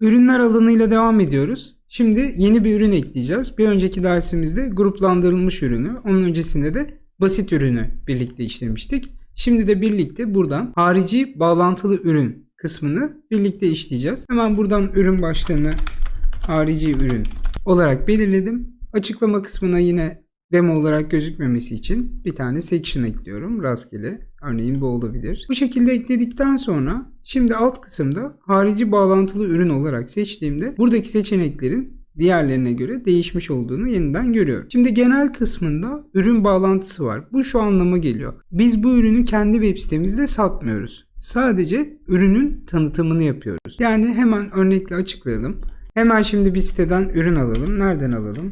Ürünler alanıyla devam ediyoruz. Şimdi yeni bir ürün ekleyeceğiz. Bir önceki dersimizde gruplandırılmış ürünü, onun öncesinde de basit ürünü birlikte işlemiştik. Şimdi de birlikte buradan harici bağlantılı ürün kısmını birlikte işleyeceğiz. Hemen buradan ürün başlığını harici ürün olarak belirledim. Açıklama kısmına yine demo olarak gözükmemesi için bir tane section ekliyorum rastgele. Örneğin bu olabilir. Bu şekilde ekledikten sonra şimdi alt kısımda harici bağlantılı ürün olarak seçtiğimde buradaki seçeneklerin diğerlerine göre değişmiş olduğunu yeniden görüyorum. Şimdi genel kısmında ürün bağlantısı var. Bu şu anlama geliyor. Biz bu ürünü kendi web sitemizde satmıyoruz. Sadece ürünün tanıtımını yapıyoruz. Yani hemen örnekle açıklayalım. Hemen şimdi bir siteden ürün alalım. Nereden alalım?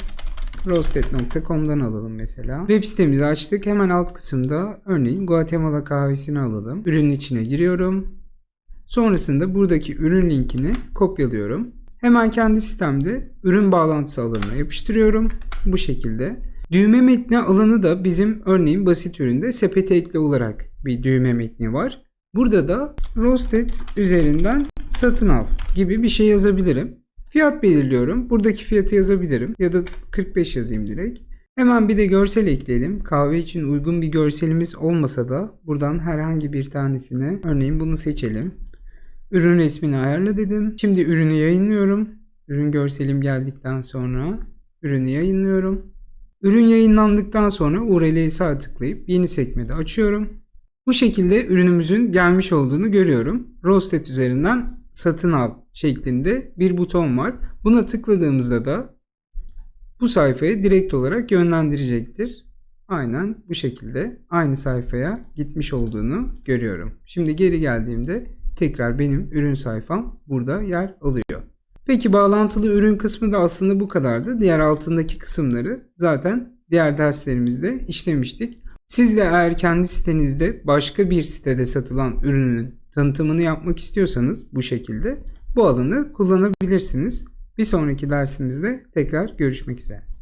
Roasted.com'dan alalım mesela. Web sitemizi açtık. Hemen alt kısımda örneğin Guatemala kahvesini alalım. Ürünün içine giriyorum. Sonrasında buradaki ürün linkini kopyalıyorum. Hemen kendi sitemde ürün bağlantısı alanına yapıştırıyorum. Bu şekilde. Düğme metni alanı da bizim örneğin basit üründe sepete ekle olarak bir düğme metni var. Burada da Roasted üzerinden satın al gibi bir şey yazabilirim. Fiyat belirliyorum. Buradaki fiyatı yazabilirim ya da 45 yazayım direkt. Hemen bir de görsel ekleyelim. Kahve için uygun bir görselimiz olmasa da buradan herhangi bir tanesine örneğin bunu seçelim. Ürün resmini ayarla dedim. Şimdi ürünü yayınlıyorum. Ürün görselim geldikten sonra ürünü yayınlıyorum. Ürün yayınlandıktan sonra URL'ye sağ tıklayıp yeni sekmede açıyorum. Bu şekilde ürünümüzün gelmiş olduğunu görüyorum. Roasted üzerinden satın al şeklinde bir buton var. Buna tıkladığımızda da bu sayfaya direkt olarak yönlendirecektir. Aynen bu şekilde aynı sayfaya gitmiş olduğunu görüyorum. Şimdi geri geldiğimde tekrar benim ürün sayfam burada yer alıyor. Peki bağlantılı ürün kısmı da aslında bu kadardı. Diğer altındaki kısımları zaten diğer derslerimizde işlemiştik. Siz de eğer kendi sitenizde başka bir sitede satılan ürünün tanıtımını yapmak istiyorsanız bu şekilde bu alanı kullanabilirsiniz. Bir sonraki dersimizde tekrar görüşmek üzere.